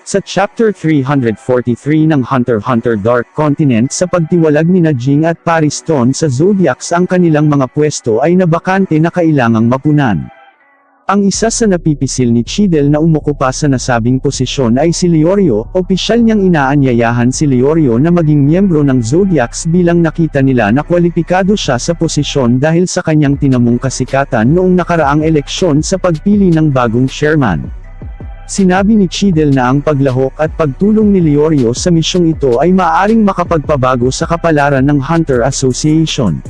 Sa Chapter 343 ng Hunter Hunter Dark Continent sa pagtiwalag ni Jing at Paris Stone sa Zodiacs ang kanilang mga pwesto ay nabakante na kailangang mapunan. Ang isa sa napipisil ni Chidel na umukupa sa nasabing posisyon ay si Leorio, opisyal niyang inaanyayahan si Leorio na maging miyembro ng Zodiacs bilang nakita nila na kwalipikado siya sa posisyon dahil sa kanyang tinamong kasikatan noong nakaraang eleksyon sa pagpili ng bagong chairman. Sinabi ni Chidel na ang paglahok at pagtulong ni Leorio sa misyong ito ay maaaring makapagpabago sa kapalaran ng Hunter Association.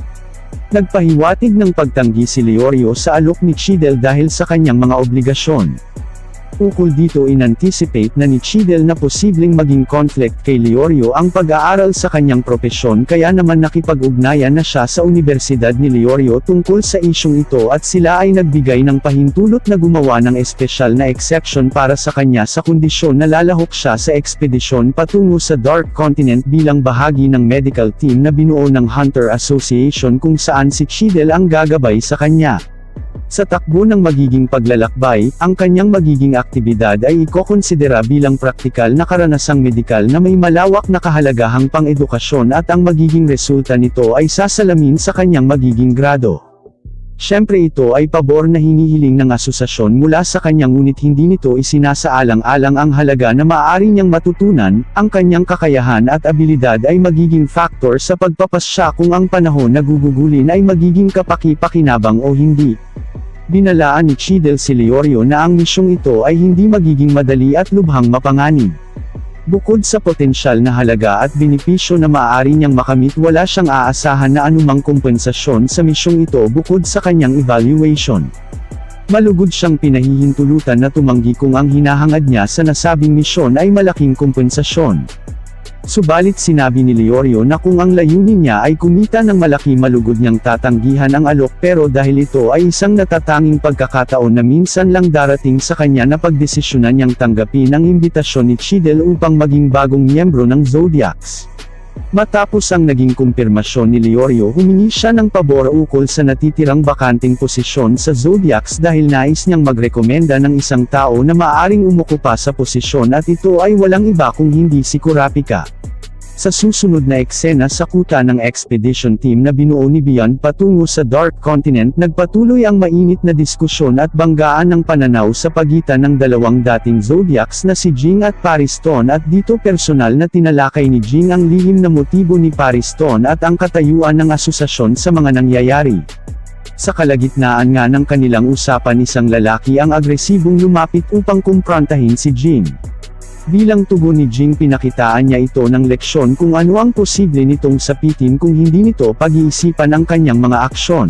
Nagpahiwatig ng pagtanggi si Leorio sa alok ni Chidel dahil sa kanyang mga obligasyon. Ukol dito inanticipate na ni Chidel na posibleng maging conflict kay Leorio ang pag-aaral sa kanyang propesyon kaya naman nakipag-ugnayan na siya sa Universidad ni Leorio tungkol sa isyong ito at sila ay nagbigay ng pahintulot na gumawa ng espesyal na exception para sa kanya sa kondisyon na lalahok siya sa ekspedisyon patungo sa Dark Continent bilang bahagi ng medical team na binuo ng Hunter Association kung saan si Chidel ang gagabay sa kanya. Sa takbo ng magiging paglalakbay, ang kanyang magiging aktibidad ay ikokonsidera bilang praktikal na karanasang medikal na may malawak na kahalagahang pang-edukasyon at ang magiging resulta nito ay sasalamin sa kanyang magiging grado. Siyempre ito ay pabor na hinihiling ng asosasyon mula sa kanyang ngunit hindi nito isinasaalang-alang ang halaga na maaari niyang matutunan, ang kanyang kakayahan at abilidad ay magiging factor sa pagpapasya kung ang panahon na gugugulin ay magiging kapaki-pakinabang o hindi. Binalaan ni Chidel si Leorio na ang misyong ito ay hindi magiging madali at lubhang mapanganib. Bukod sa potensyal na halaga at benepisyo na maaari niyang makamit wala siyang aasahan na anumang kompensasyon sa misyong ito bukod sa kanyang evaluation. Malugod siyang pinahihintulutan na tumanggi kung ang hinahangad niya sa nasabing misyon ay malaking kompensasyon. Subalit sinabi ni Leorio na kung ang layunin niya ay kumita ng malaki malugod niyang tatanggihan ang alok pero dahil ito ay isang natatanging pagkakataon na minsan lang darating sa kanya na pagdesisyonan niyang tanggapin ang imbitasyon ni Chidel upang maging bagong miyembro ng Zodiacs. Matapos ang naging kumpirmasyon ni Leorio humingi siya ng pabor ukol sa natitirang bakanting posisyon sa Zodiacs dahil nais niyang magrekomenda ng isang tao na maaaring umukupa sa posisyon at ito ay walang iba kung hindi si Kurapika. Sa susunod na eksena sa kuta ng expedition team na binuo ni Beyond patungo sa Dark Continent nagpatuloy ang mainit na diskusyon at banggaan ng pananaw sa pagitan ng dalawang dating Zodiacs na si Jing at Pariston at dito personal na tinalakay ni Jing ang lihim na motibo ni Pariston at ang katayuan ng asosasyon sa mga nangyayari. Sa kalagitnaan nga ng kanilang usapan isang lalaki ang agresibong lumapit upang kumprontahin si Jing. Bilang tugon ni Jing pinakitaan niya ito ng leksyon kung ano ang posible nitong sapitin kung hindi nito pag-iisipan ang kanyang mga aksyon.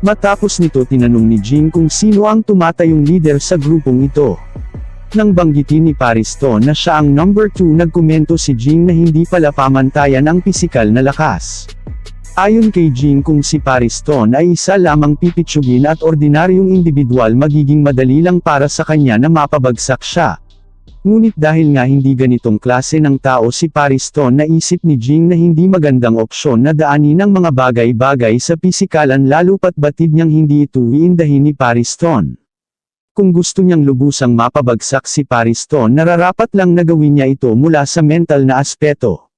Matapos nito tinanong ni Jing kung sino ang tumatayong leader sa grupong ito. Nang banggitin ni Pariston na siya ang number 2 nagkomento si Jing na hindi pala pamantayan ang pisikal na lakas. Ayon kay Jing kung si Pariston ay isa lamang pipitsugin at ordinaryong individual magiging madali lang para sa kanya na mapabagsak siya. Ngunit dahil nga hindi ganitong klase ng tao si Pariston naisip ni Jing na hindi magandang opsyon na daanin ang mga bagay-bagay sa pisikalan lalo pat batid niyang hindi ito iindahin ni Pariston. Kung gusto niyang lubusang mapabagsak si Pariston nararapat lang na gawin niya ito mula sa mental na aspeto.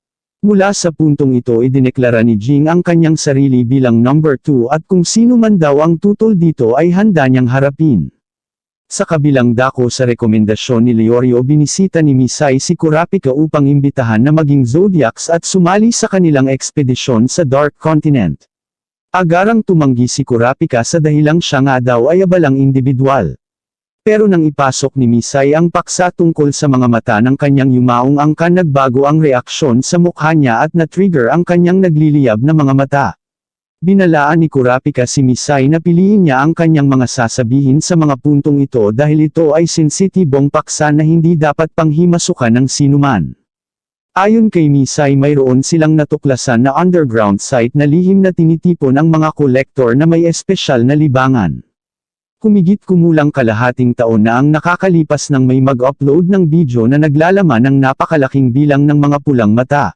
Mula sa puntong ito idineklara ni Jing ang kanyang sarili bilang number 2 at kung sino man daw ang tutol dito ay handa niyang harapin. Sa kabilang dako sa rekomendasyon ni Leorio binisita ni Misai si Kurapika upang imbitahan na maging Zodiacs at sumali sa kanilang ekspedisyon sa Dark Continent. Agarang tumanggi si Kurapika sa dahilang siya nga daw ay abalang individual. Pero nang ipasok ni Misai ang paksa tungkol sa mga mata ng kanyang yumaong angkan nagbago ang reaksyon sa mukha niya at na-trigger ang kanyang nagliliyab na mga mata. Binalaan ni Kurapika si Misai na piliin niya ang kanyang mga sasabihin sa mga puntong ito dahil ito ay sensitibong paksa na hindi dapat panghimasukan ng sinuman. Ayon kay Misai mayroon silang natuklasan na underground site na lihim na tinitipon ang mga kolektor na may espesyal na libangan. Kumigit kumulang kalahating taon na ang nakakalipas nang may mag-upload ng video na naglalaman ng napakalaking bilang ng mga pulang mata.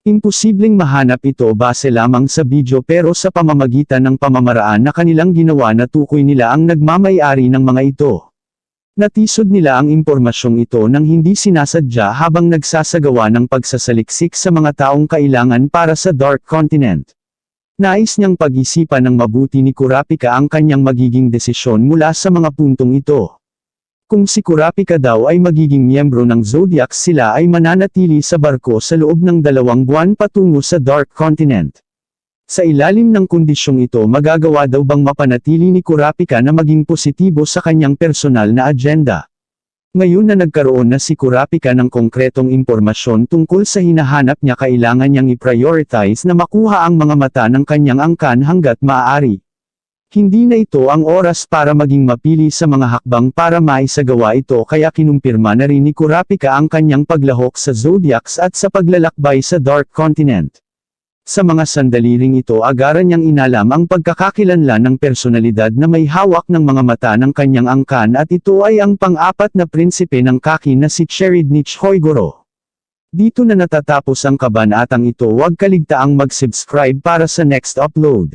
Imposibleng mahanap ito base lamang sa video pero sa pamamagitan ng pamamaraan na kanilang ginawa na tukoy nila ang nagmamayari ng mga ito. Natisod nila ang impormasyong ito nang hindi sinasadya habang nagsasagawa ng pagsasaliksik sa mga taong kailangan para sa Dark Continent. Nais niyang pag-isipan ng mabuti ni Kurapika ang kanyang magiging desisyon mula sa mga puntong ito. Kung si Kurapika daw ay magiging miyembro ng Zodiac sila ay mananatili sa barko sa loob ng dalawang buwan patungo sa Dark Continent. Sa ilalim ng kondisyong ito magagawa daw bang mapanatili ni Kurapika na maging positibo sa kanyang personal na agenda. Ngayon na nagkaroon na si Kurapika ng konkretong impormasyon tungkol sa hinahanap niya kailangan niyang i-prioritize na makuha ang mga mata ng kanyang angkan hanggat maaari. Hindi na ito ang oras para maging mapili sa mga hakbang para maisagawa ito kaya kinumpirma na rin ni Kurapika ang kanyang paglahok sa Zodiacs at sa paglalakbay sa Dark Continent. Sa mga sandali ring ito agaran niyang inalam ang pagkakakilanlan ng personalidad na may hawak ng mga mata ng kanyang angkan at ito ay ang pang-apat na prinsipe ng kaki na si Cheridnich Hoygoro. Dito na natatapos ang kabanatang ito huwag kaligtaang mag-subscribe para sa next upload.